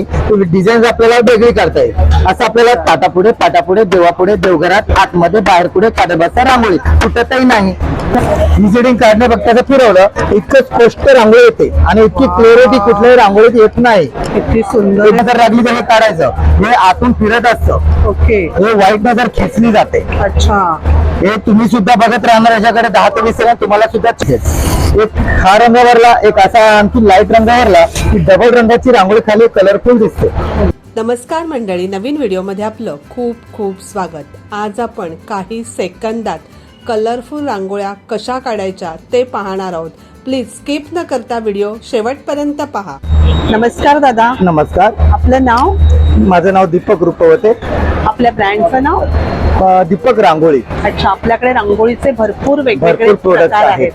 Design आपल्याला वेगळी करता येईल. असं आपल्याला ताटापुढे पाटापुढे देवापुढे देवघरात आतमध्ये बाहेर पुढे काढत रांगोळी. कुठतही नाही. विजिटिंग कार्डने असं फिरवलं इतकं स्पष्ट रांगोळी येते. आणि इतकी क्लिअरिटी कुठल्याही रांगोळीत येत नाही. किती सुंदर. एक जर लागली तर हे काढायचं. हे आतून फिरत असतं. ओके. हे व्हाईट नजर खेचली जाते. अच्छा. हे तुम्ही सुद्धा बघत राहणार याच्याकडे दहा ते वीस सेकंद तुम्हाला सुद्धा. एक हा रंग भरला एक असा आणखी लाइट रंग भरला की डबल रंगाची रांगोळी खाली कलरफुल दिसते. नमस्कार मंडळी नवीन व्हिडिओमध्ये आपलं खूप खूप स्वागत. आज आपण काही सेकंदात कलरफुल रांगोळ्या कशा काढायच्या ते पाहणार आहोत. प्लीज स्किप न करता व्हिडिओ शेवटपर्यंत पहा. नमस्कार दादा. नमस्कार. आपलं नाव? माझं नाव दीपक रुपवते. आपल्या ब्रँडचं नाव? दीपक रांगोळी अच्छा आपल्याकडे रांगोळीचे भरपूर वेगवेगळे भरपूर product प्रकार आहेत.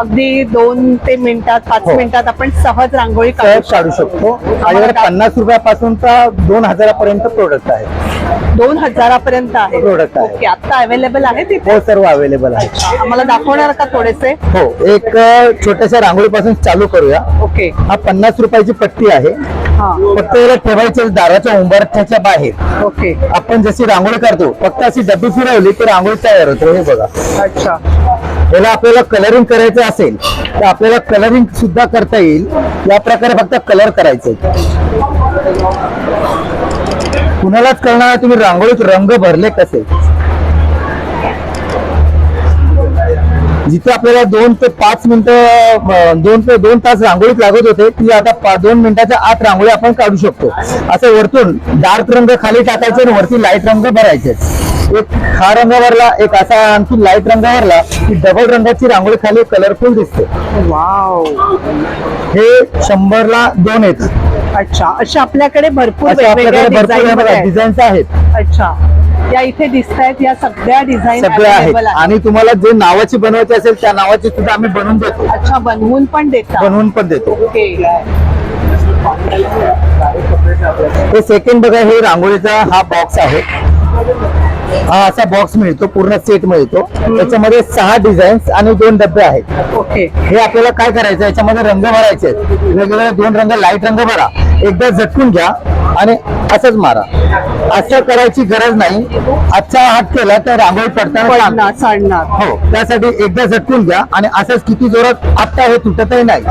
अगदी दोन ते मिनिटात पाच हो. मिनिटात आपण सहज रांगोळी काढू सहज काढू शकतो माझ्याकडे पन्नास रुपयापासून तर दोन हजारापर्यंत प्रोडक्ट आहे. दोन हजारापर्यंत आहे. Product आहे. ओके आता अवेलेबल आहे तिथे? हो सर्व अवेलेबल आहे. आम्हाला दाखवणार का थोडेसे? हो एक छोट्याशा रांगोळीपासून चालू करूया. ओके. हा पन्नास रुपयाची पट्टी आहे. हा. फक्त याला ठेवायचे दाराच्या उंबरठ्याच्या बाहेर. ओके. आपण जशी रांगोळी काढतो फक्त अशी डब्बी फिरवली तर रांगोळी तयार होते हे बघा. अच्छा. याला आपल्याला कलरिंग करायचं असेल तर आपल्याला कलरिंग सुद्धा करता येईल. या प्रकारे फक्त कलर करायचे कुणालाच कळणार तुम्ही रांगोळीत रंग भरले कसे? जिथे आपल्याला दोन ते पाच मिनिटं दोन ते दोन तास रांगोळीत लागत होते ती आता दोन मिनिटाच्या आत रांगोळी आपण काढू शकतो. असं वरतून डार्क रंग खाली टाकायचे आणि वरती लाइट रंग भरायचे. एक हा रंग भरला एक असा आणखी लाइट रंग भरला की डबल रंगाची रांगोळी खाली कलरफुल दिसते. वाव. हे शंभरला दोन येतात. अच्छा अशा आपल्याकडे भरपूर वेगवेगळ्या डिझाईन डिझाईन्स आहेत. अच्छा. या इथे दिसत आहेत या सगळ्या डिझाईन सगळे आहेत. आणि तुम्हाला जे नावाची बनवायची असेल त्या नावाची सुद्धा आम्ही बनवून देतो. अच्छा बनवून पण देता. बनवून पण देतो. ओके. हे सेकंड बघा हे रांगोळीचा हा बॉक्स आहे. हा असा बॉक्स मिळतो पूर्ण सेट मिळतो. त्याच्यामध्ये सहा डिझाईन्स आणि दोन डबे आहेत. हे आपल्याला काय करायचं याच्यामध्ये रंग भरायचे आहेत. वेगवेगळे दोन रंग लाइट रंग भरा. एकदा झटकून घ्या. आणि असंच मारा. असं करायची गरज नाही. आजचा हात केला तर रांगोळी पडताना सांडणार. हो त्यासाठी एकदा झटकून घ्या आणि असंच किती जोरात आता हे तुटतही नाही.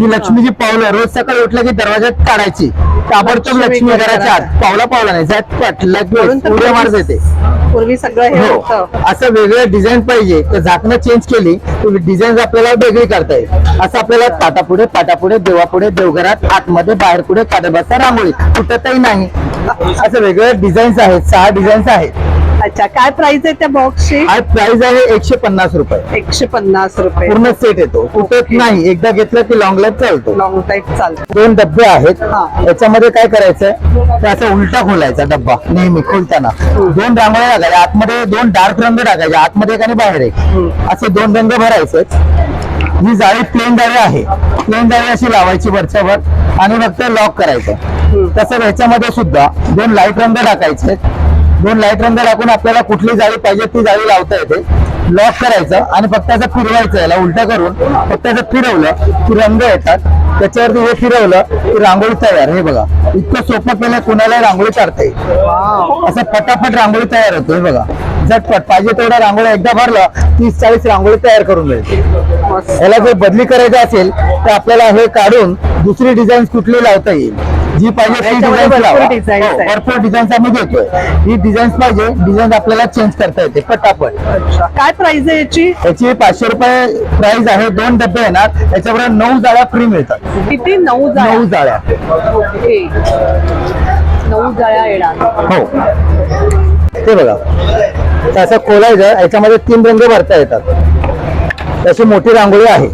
ही लक्ष्मीची पावलं रोज सकाळी उठलं की दरवाजात काढायची. ताबडतोब लक्ष्मी घराच्या. आत. पावला पावला नाही. झटपट लगेच. उड्या मारत येते. पूर्वी सगळं हे असं वेगळं डिझाईन पाहिजे. तर झाकणं चेंज केली तर डिझाईन आपल्याला वेगळी करता येईल. असं आपल्याला ताटापुढे पाटापुढे देवापुढे देवघरात आतमध्ये बाहेर पुढे बसता रांगोळी. कुठतही नाही. असं वेगवेगळे डिझाईन्स आहेत सहा डिझाईन्स आहेत. अच्छा काय प्राइस आहे त्या बॉक्सची आज प्राइस आहे एकशे पन्नास रुपये. एकशे पन्नास रुपये. पूर्ण सेट येतो. कुठत नाही एकदा घेतलं की लॉंग लाईफ चालतो. लॉंग टाईप चालतं. दोन डब्बे आहेत. हा. याच्यामध्ये काय करायचंय? ते असं उलटा खोलायचा डब्बा नेहमी खोलताना. दोन रांगोळ्या टाकायच्या. आतमध्ये दोन डार्क रंग टाकायचे. आतमध्ये एक आणि बाहेर एक. असे दोन रंग भरायचे ही जाळी प्लेन जाळी आहे. प्लेन जाळी अशी लावायची वरच्या वर आणि फक्त लॉक करायचं. तसं ह्याच्यामध्ये सुद्धा दोन लाइट रंग टाकायचे. दोन लाइट रंग टाकून आपल्याला कुठली जाळी पाहिजे ती जाळी लावता येते. लॉक करायचं आणि फक्त असं फिरवायचं याला उलटा करून फक्त असं फिरवलं की रंग येतात. त्याच्यावरती हे फिरवलं की रांगोळी तयार. हे बघा इतकं सोपं केलं कुणाला रांगोळी काढता येईल. असं फटाफट रांगोळी तयार होतो हे बघा. झटपट. पाहिजे तेवढा रांगोळी एकदा भरलं तीस चाळीस रांगोळी तयार करून मिळते. याला जर बदली करायची असेल तर आपल्याला हे काढून दुसरी डिझाईन कुठली लावता येईल. जी पाहिजे ती डिझाईन भरपूर designs हो, डिझाईन्स आम्ही देतोय. ही डिझाईन्स पाहिजे डिझाईन आपल्याला चेंज करता येते पटापट. काय प्राइस आहे याची? याची पाचशे रुपये प्राइस आहे दोन डबे येणार. त्याच्याबरोबर नऊ जाळ्या फ्री मिळतात. किती? नऊ जाळ्या? नऊ जाळ्या. नऊ जाळ्या येणार. हो. ते बघा. असं खोलायचं याच्यामध्ये तीन रंग भरता येतात. तशी मोठी रांगोळी आहे.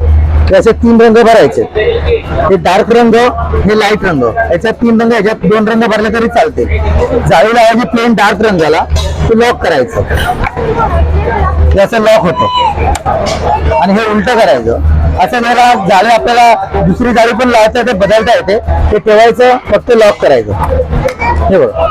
त्याचे तीन रंग भरायचे. हे डार्क रंग हे लाइट रंग. याच्यात तीन रंग याच्यात दोन रंग भरले तरी चालते जाळी लावायची प्लेन डार्क रंगाला ते लॉक करायचं. याचं लॉक होतं. आणि हे उलट करायचं. असं जरा जाळी आपल्याला दुसरी जाळी पण लावायचं ते बदलता येते. ते ठेवायचं फक्त लॉक करायचं. हे बघा.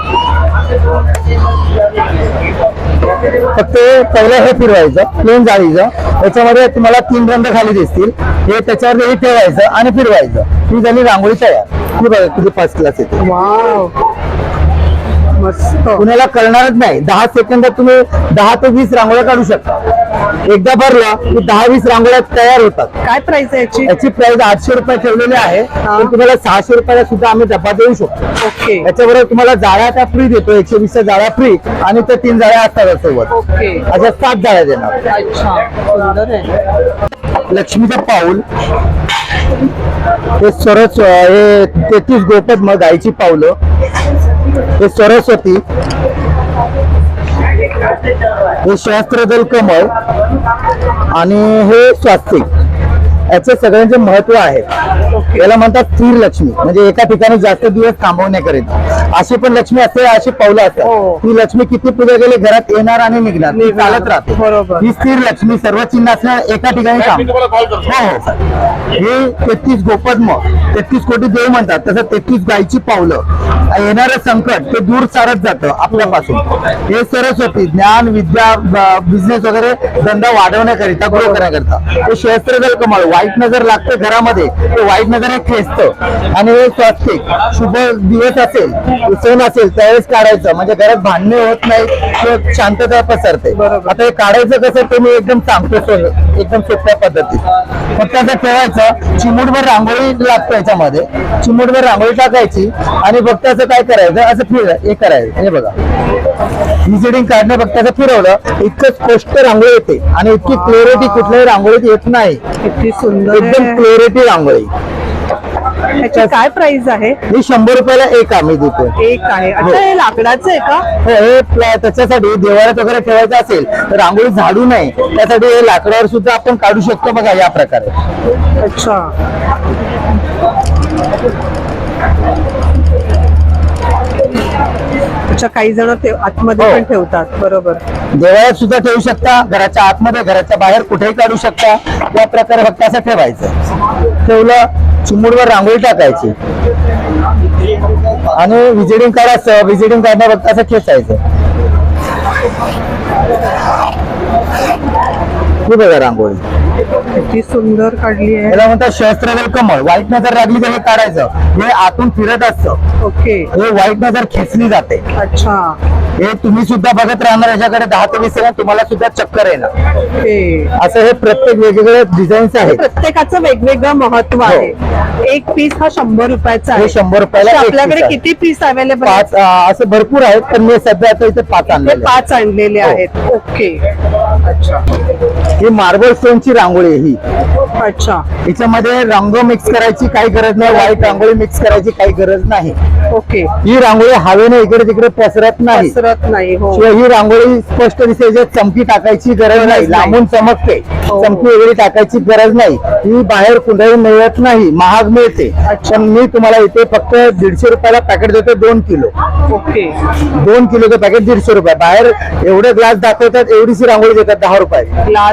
फक्त पहिलं हे फिरवायचं प्लेन जाळीचं. याच्यामध्ये तुम्हाला तीन रंग खाली दिसतील. हे त्याच्यावर हे ठेवायचं आणि फिरवायचं. ही झाली रांगोळी तयार. ही बघा किती फर्स्ट क्लास येते कुणाला कळणारच नाही. दहा सेकंदात तुम्ही दहा ते वीस रांगोळ्या काढू शकता. एकदा भरलं की दहा वीस रांगोळ्या तयार होतात. काय प्राइस आहे याची? याची प्राइस आठशे रुपये ठेवलेली आहे. पण तुम्हाला सहाशे रुपयाला सुद्धा आम्ही डब्बा देऊ शकतो. ओके. याच्याबरोबर तुम्हाला जाळ्या त्या फ्री देतो एकशे वीसच्या जाळ्या फ्री आणि त्या तीन जाळ्या असतात सोबत ओके. अशा सात जाळ्या देणार. अच्छा. सुंदर आहे. लक्ष्मीचं पाऊल. हे सरस हे तेहतीस गोपद मग गायची पावलं. हे सरस्वती. हे सहस्त्रदल कमळ. आणि हे स्वास्तिक. याचे सगळ्यांचे महत्त्व आहे याला म्हणतात स्थिर लक्ष्मी म्हणजे एका ठिकाणी जास्त दिवस थांबवण्याकरिता अशी पण लक्ष्मी असते अशी पावलं. असतात ही. लक्ष्मी किती पूजा केली घरात येणार आणि निघणार ती. चालत राहते. बरोबर. ही स्थिर लक्ष्मी सर्व चिन्ह असणार एका ठिकाणी काम हो हो. हे तेहतीस गोपद्म तेहतीस कोटी देव म्हणतात. तसं तेहतीस गायची पावलं. येणारं संकट ते दूर सारत जातं आपल्यापासून. हे सरस्वती ज्ञान विद्या बिझनेस वगैरे धंदा वाढवण्याकरिता ग्रो करण्याकरिता. हे शस्त्रदल कमळ वाईट नजर लागते घरामध्ये ते वाईट नजर हे खेचतं आणि हे स्वास्तिक शुभ दिवस असेल सण असेल त्यावेळेस काढायचं. म्हणजे घरात भांडणे होत नाही शांतता पसरते. आता हे काढायचं कसं ते मी एकदम सांगतो एकदम सोप्या पद्धतीत. फक्त असं ठेवायचं चिमूटभर रांगोळी लागतं याच्यामध्ये. चिमूटभर रांगोळी टाकायची आणि फक्त असं काय करायचं? असं फिर हे करायचं. हे बघा. व्हिजिटिंग काढणे फक्त असं फिरवलं इतकं स्पष्ट रांगोळी येते आणि इतकी क्लिअरिटी कुठल्याही रांगोळीत येत नाही. किती सुंदर एकदम आहे. क्लिअरिटी रांगोळी. याची काय प्राइस आहे? ही शंभर रुपयाला एक आम्ही देतो एक आहे. अच्छा हे. लाकडाचं आहे का? हो, हे प्ल- त्याच्यासाठी देवाळ्यात वगैरे ठेवायचं असेल तर रांगोळी झाडू नये. त्यासाठी हे लाकडावर सुद्धा आपण काढू शकतो बघा या प्रकारे. अच्छा. अच्छा काही जण ते आतमध्ये हो. पण ठेवतात. बरोबर. देवाळ्यात सुद्धा ठेवू शकता घराच्या आतमध्ये घराच्या बाहेर कुठेही काढू शकता. या प्रकारे फक्त असं ठेवायचं. ठेवलं चिमूडवर रांगोळी टाकायची. आणि व्हिजिटिंग काढायचं व्हिजिटिंग काढणं फक्त असं खेचायचं ही बघा रांगोळी. किती सुंदर काढली आहे. याला म्हणतात शस्त्रदल कमळ वाईट नजर लागली तर हे काढायचं. हे आतून फिरत असतं. ओके. हे वाईट नजर खेचली जाते. अच्छा. हे तुम्ही सुद्धा बघत राहणार याच्याकडे दहा ते वीस सेकंद तुम्हाला सुद्धा चक्कर येणार. ओके. असं हे प्रत्येक वेगवेगळे डिझाईन्स आहेत. प्रत्येकाचं वेगवेगळं महत्त्व आहे. एक पीस हा शंभर रुपयाचा आहे. हो. हे शंभर रुपयाला तर एक आपल्याकडे piece आहे. किती पीस अवेलेबल पाच अं, असं भरपूर आहेत पण मी सध्या आता इथे पाच हे आणलेले आहेत. पाच आणलेले हो. आहेत. ओके. अच्छा. ही मार्बल स्टोनची रांगोळी आहे ही. अच्छा. हिच्यामध्ये रंग मिक्स करायची काही गरज नाही व्हाईट रांगोळी मिक्स करायची काही गरज नाही. ओके. ही रांगोळी हवेने इकडे तिकडे पसरत नाही. पसरत नाही हो. ही रांगोळी स्पष्ट दिसते चमकी टाकायची गरज नाही. लांबून चमकते. हो. चमकी वगैरे टाकायची गरज नाही. ही बाहेर कुठेही मिळत नाही महाग मिळते. पण मी तुम्हाला इथे फक्त दीडशे रुपयाला पॅकेट देतो दोन किलो. ओके. दोन किलोचं पॅकेट दीडशे रुपये. बाहेर एवढे ग्लास दाखवतात एवढीशी रांगोळी देतात दहा रुपये.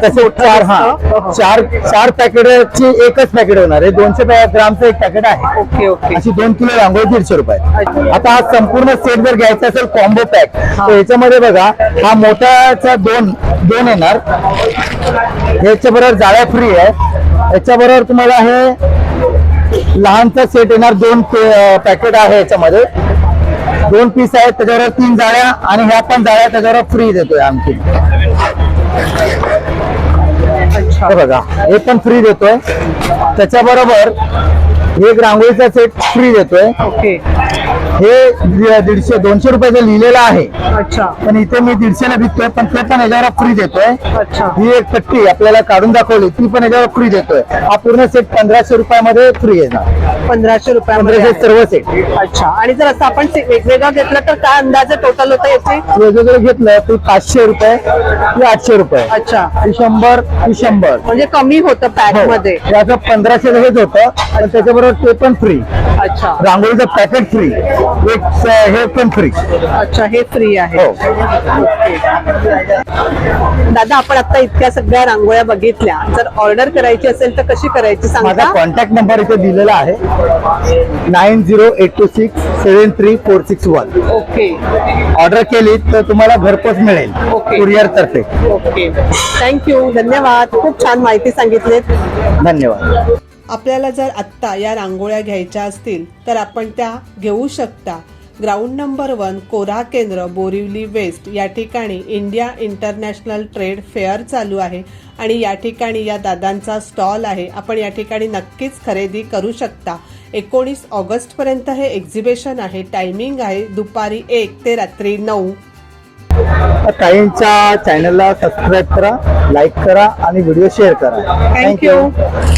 तसे चार हा. दिसतो. हो. चार चार पॅकेटची एकच पॅकेट होणार आहे. दोनशे ग्रामचं एक पॅकेट आहे. Okay okay. अशी दोन किलो रांगोळी दीडशे रुपये. आता हा संपूर्ण सेट जर घ्यायचा असेल कॉम्बो पॅक तर याच्यामध्ये बघा हा मोठाचा दोन दोन येणार. याच्या बरोबर जाळ्या फ्री आहे. याच्या बरोबर तुम्हाला हे लहानचा सेट येणार दोन पॅकेट आहे याच्यामध्ये. दोन पीस आहेत त्याच्यावर तीन जाळ्या आणि ह्या पण जाळ्या त्याच्यावर फ्री देतोय हे बघा हे पण फ्री देतोय. त्याच्याबरोबर एक रांगोळीचा सेट फ्री देतोय. हे दीडशे दोनशे रुपयाचं लिहिलेलं आहे. अच्छा. पण इथे मी दीडशेला विकतोय पण ते पण याच्यावर फ्री देतोय. अच्छा. ही एक पट्टी आपल्याला काढून दाखवली ती पण याच्यावर फ्री देतोय. हा पूर्ण सेट पंधराशे रुपयामध्ये फ्री आहे पंधराशे रुपयामध्ये पंधराशे आहे. सर्व सेट अच्छा. आणि जर असं आपण से- वेगवेगळं घेतलं तर काय अंदाजे टोटल होतं याचे? वेगवेगळं घेतलं तर पाचशे रुपये की आठशे रुपये. अच्छा. ही शंभर ही शंभर. म्हणजे कमी होतं पॅक हो. मध्ये. याचं पंधराशे हेच होतं पण त्याच्याबरोबर ते पण फ्री अच्छा. रांगोळीचं पॅकेट फ्री एक हे पण फ्री अच्छा हे फ्री आहे. हो. दादा आपण आता इतक्या सगळ्या रांगोळ्या बघितल्या. जर ऑर्डर करायची असेल तर कशी करायची माझा सांगा कॉन्टॅक्ट नंबर इथे दिलेला आहे. Nine zero eight two six seven three four six one okay order केली तर तुम्हाला घरपोच मिळेल. कुरिअर तर्फे. ओके थँक्यू धन्यवाद. खूप छान माहिती सांगितलीत. धन्यवाद. आपल्याला जर आत्ता या रांगोळ्या घ्यायच्या असतील तर आपण त्या घेऊ शकता. ग्राउंड नंबर वन कोरा केंद्र बोरिवली वेस्ट. या ठिकाणी इंडिया इंटरनॅशनल ट्रेड फेअर चालू आहे आणि या ठिकाणी या दादांचा स्टॉल आहे. आपण या ठिकाणी नक्कीच खरेदी करू शकता. एकोणीस ऑगस्टपर्यंत हे एक्झिबिशन आहे. टायमिंग आहे दुपारी एक ते रात्री नऊ. ताईंच्या चॅनलला सबस्क्राईब करा लाईक करा आणि व्हिडिओ शेअर करा. थँक्यू